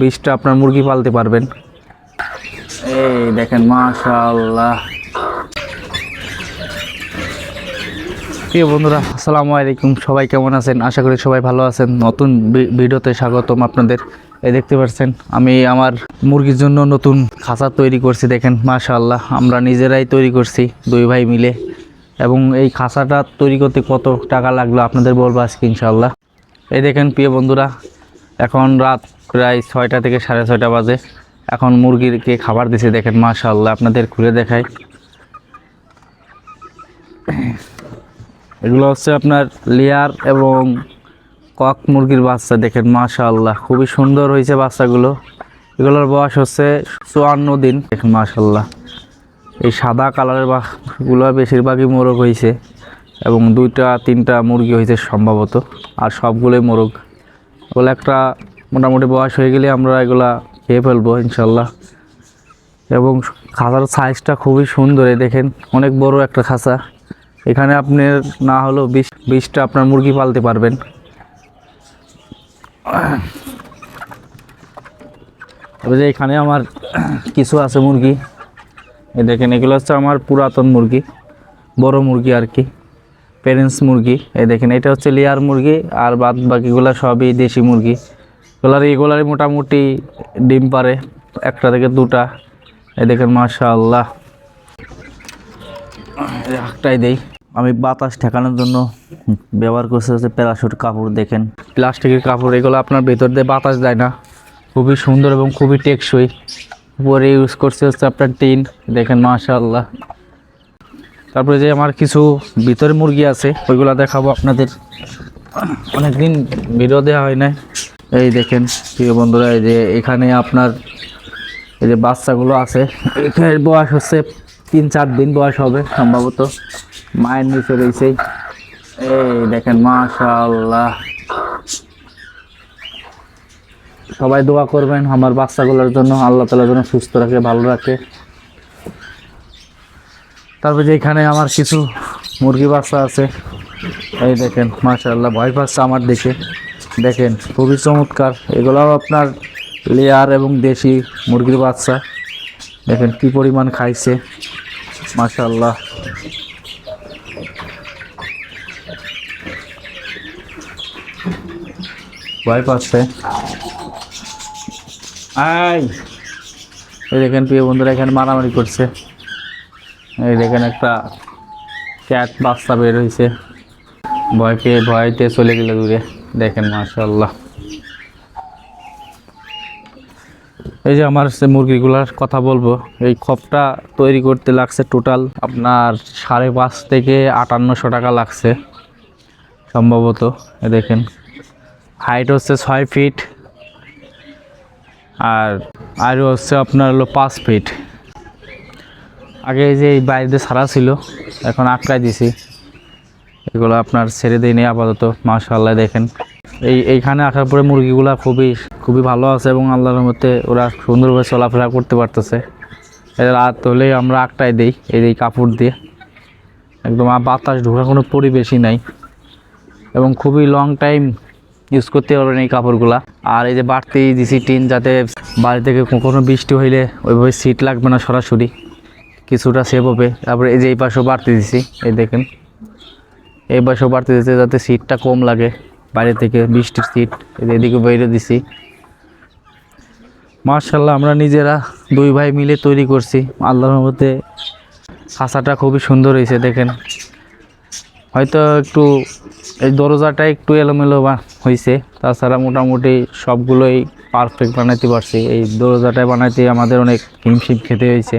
বিশটা আপনার মুরগি পালতে পারবেন। এই দেখেন মাশাআল্লাহ। প্রিয় বন্ধুরা আসসালামু আলাইকুম। সবাই কেমন আছেন? আশা করি সবাই ভালো আছেন। নতুন ভিডিওতে স্বাগতম আপনাদের। এই দেখতে পাচ্ছেন আমি আমার মুরগির জন্য নতুন খাঁচা তৈরি করছি। দেখেন মাশাআল্লাহ আমরা নিজেরাই তৈরি করছি দুই ভাই মিলে। এবং এই খাঁচাটা তৈরি করতে কত টাকা লাগল আপনাদের বলব আজকে ইনশাআল্লাহ। এই দেখেন প্রিয় বন্ধুরা এখন রাত প্রায় ছয়টা থেকে সাড়ে ছয়টা বাজে। এখন মুরগিকে খাবার দিছে, দেখেন মাশাআল্লাহ, আপনাদের খুলে দেখাই। এগুলো হচ্ছে আপনার লেয়ার এবং কক মুরগির বাচ্চা, দেখেন মাশাআল্লাহ, খুবই সুন্দর হয়েছে বাচ্চাগুলো। এগুলোর বয়স হচ্ছে চুয়ান্ন দিন, দেখেন মাশাআল্লাহ। এই সাদা কালারের বাগুলো বেশিরভাগই মোরগ হয়েছে এবং দুইটা, তিনটা মুরগি হয়েছে সম্ভবত, আর সবগুলোই মোরগ। ওগুলো একটা মোটামুটি বয়স হয়ে গেলে আমরা এগুলা খেয়ে ফেলব ইনশাল্লাহ এবং খাঁচার সাইজটা খুবই সুন্দর দেখেন, অনেক বড় একটা খাঁচা। এখানে আপনি না হলেও বিশ, বিশটা আপনার মুরগি পালতে পারবেন। যে এখানে আমার কিছু আছে মুরগি, এই দেখেন, এগুলো হচ্ছে আমার পুরাতন মুরগি, বড় মুরগি আর কি প্যারেন্টস মুরগি। এই দেখেন, এটা হচ্ছে লেয়ার মুরগি, আর বাদ বাকিগুলো সবই দেশি মুরগি। এগুলার এগুলারই মোটামুটি ডিম পারে, একটা থেকে দুটা। এই দেখেন, মাশাআল্লাহ। এই একটাই দেই। আমি বাতাস ঠেকানোর জন্য ব্যবহার করছি হচ্ছে প্যারাশুট কাপড়, দেখেন। প্লাস্টিকের কাপড়, এগুলো আপনার ভেতর দিয়ে বাতাস দেয় না। খুবই সুন্দর এবং খুবই টেকসই। উপরে ইউজ করছে হচ্ছে আপনার টিন, দেখেন, মাশাআল্লাহ। তারপরে যে আমার কিছু ভিতরে মুরগি আছে, ওইগুলো দেখাবো আপনাদের। অনেকদিন ভিডিও দেওয়া হয় না এই দেখেন, প্রিয় বন্ধুরা, এই যে এখানে আপনার এই যে বাচ্চাগুলো আছে এখানে বয়স হচ্ছে তিন চার দিন বয়স হবে সম্ভবত, মায়ের নিচে রয়েছে। এই দেখেন, মাশাআল্লাহ। সবাই দোয়া করবেন আমার বাচ্চাগুলোর জন্য, আল্লাহ তালার জন্য সুস্থ রাখে, ভালো রাখে। তারপরে যে এখানে আমার কিছু মুরগি বাচ্চা আছে, এই দেখেন, মাশাআল্লাহ, ভয় পাচ্ছে আমার দিকে দেখেন, খুবই চমৎকার। এগুলোও আপনার লেয়ার এবং দেশি মুরগির বাচ্চা। দেখেন কি পরিমাণ খাইছে। মাশাআল্লাহ। ভয় পাচ্ছে। আই এই দেখেন প্রিয় বন্ধুরা, এখানে মারামারি করছে। এই দেখেন একটা ক্যাট বাচ্চা বের হয়েছে ভয় পেয়ে ভয়তে চলে গেলে দূরে। দেখেন মাশাল্লাহ এই যে আমার সে মুরগিগুলার কথা বলব, এই খপটা তৈরি করতে লাগছে টোটাল আপনার সাড়ে পাঁচ থেকে আটান্নশো টাকা লাগছে, সম্ভবত। দেখেন হাইট হচ্ছে ছয় ফিট আর আরও হচ্ছে আপনার হলো পাঁচ ফিট আগে যে এই বাইরে ছাড়া ছিল, এখন আটকায় দিছি। এগুলো আপনার ছেড়ে দিই নি আপাতত, মাশাআল্লাহ দেখেন। এই, এইখানে আসার পরে মুরগিগুলা খুবই খুবই ভালো আছে এবং আল্লাহর মধ্যে ওরা সুন্দরভাবে চলাফেরা করতে পারতেছে। রাত হলেই আমরা আটটায় দিই, এই কাপড় দিয়ে। একদম আর বাতাস ঢোকার কোনো পরিবেশই নাই। এবং খুবই লং টাইম ইউজ করতে পারবেন এই কাপড়গুলা। আর এই যে বাড়তি দিছি টিন যাতে বাড়ি থেকে কোনো বৃষ্টি হইলে ওইভাবে সিট লাগবে না সরাসরি। কিছুটা সেভ হবে। তারপরে এই যে এই পাশেও বাড়তি দিছি, এই দেখেন। এই পাশেও বাড়তি যাতে সিটটা কম লাগে। বাইরে থেকে বৃষ্টির সিট এদিকে বাইরে দিছি। মার্শাল্লাহ আমরা নিজেরা দুই ভাই মিলে তৈরি করছি। আল্লাহর মধ্যে খাঁচাটা খুবই সুন্দর হয়েছে, দেখেন। হয়তো একটু এই দরজাটা একটু এলোমেলো হয়েছে তাছাড়া মোটামুটি সবগুলোই পারফেক্ট বানাইতে পারছি। এই দরজাটা বানাইতে আমাদের অনেক হিমশিম খেতে হয়েছে।